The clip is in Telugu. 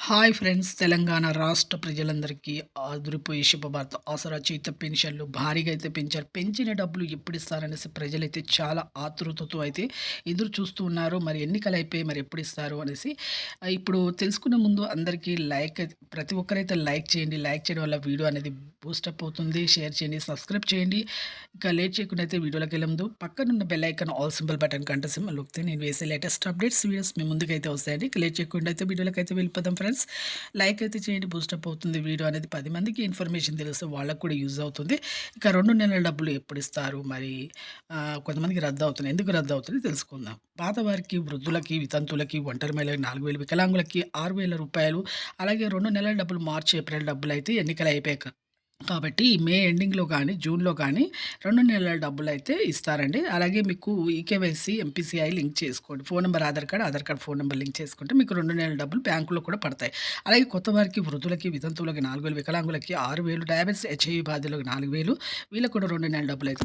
హాయ్ ఫ్రెండ్స్ తెలంగాణ రాష్ట్ర ప్రజలందరికీ ఆదురిపోయే శుభవార్త. ఆసరాచేత పెన్షన్లు భారీగా అయితే పెంచారు. పెంచిన డబ్బులు ఎప్పుడు ఇస్తారనేసి ప్రజలైతే చాలా ఆతృతతో అయితే ఎదురు చూస్తూ ఉన్నారు. మరి ఎన్నికలు అయిపోయి మరి ఎప్పుడు ఇస్తారు అనేసి ఇప్పుడు తెలుసుకునే ముందు అందరికీ లైక్ అయితే- ప్రతి ఒక్కరైతే లైక్ చేయండి. లైక్ చేయడం వల్ల వీడియో అనేది బూస్టప్ అవుతుంది. షేర్ చేయండి సబ్స్క్రైబ్ చేయండి. ఇక లేట్ చేయకుండా అయితే వీడియోలోకి వెళ్ళముందు పక్కనున్న bell icon all symbol button కంట సింబల్ నొక్కితే నేను వేసే లేటెస్ట్ అప్డేట్స్ వీడియోస్ మీ ముందుకైతే వస్తాయండి. ఇక లేట్ చేయకుండా అయితే వీడియోలోకి అయితే వెళ్ళిపోదాం ఫ్రెండ్స్. లైక్ అయితే చేయండి బూస్టప్ అవుతుంది వీడియో అనేది పది మందికి ఇన్ఫర్మేషన్ తెలిస్తే వాళ్ళకు కూడా యూజ్ అవుతుంది. ఇక రెండు నెలల డబ్బులు ఎప్పుడు ఇస్తారు? మరి కొంతమందికి రద్దు అవుతుంది ఎందుకు రద్దు అవుతుంది తెలుసుకుందాం. పాత వారికి వృద్ధులకి వితంతులకి ఒంటరి మహిళలకి నాలుగు వేలు వికలాంగులకి ఆరు వేల రూపాయలు. అలాగే రెండు నెలల డబ్బులు మార్చి ఏప్రిల్ డబ్బులు అయితే ఎన్నికలు అయిపోయాక కాబట్టి ఈ మే ఎండింగ్లో కానీ జూన్లో కానీ రెండు నెలల డబ్బులు అయితే ఇస్తారండి. అలాగే మీకు ఈకేవైసీ ఎంపీసీఐ లింక్ చేసుకోండి. Phone number Aadhaar card Aadhaar card phone number link చేసుకుంటే మీకు రెండు నెలల డబ్బులు బ్యాంకులో కూడా పడతాయి. అలాగే కొత్త వారికి వృద్ధులకి వితంతువులకి నాలుగు వేలు వికలాంగులకి ఆరు వేలు డయాబెటీస్ హెచ్ఐవి బాధ్యులకు నాలుగు వేలు వీళ్ళకు కూడా రెండు నెలల డబ్బులు అయితే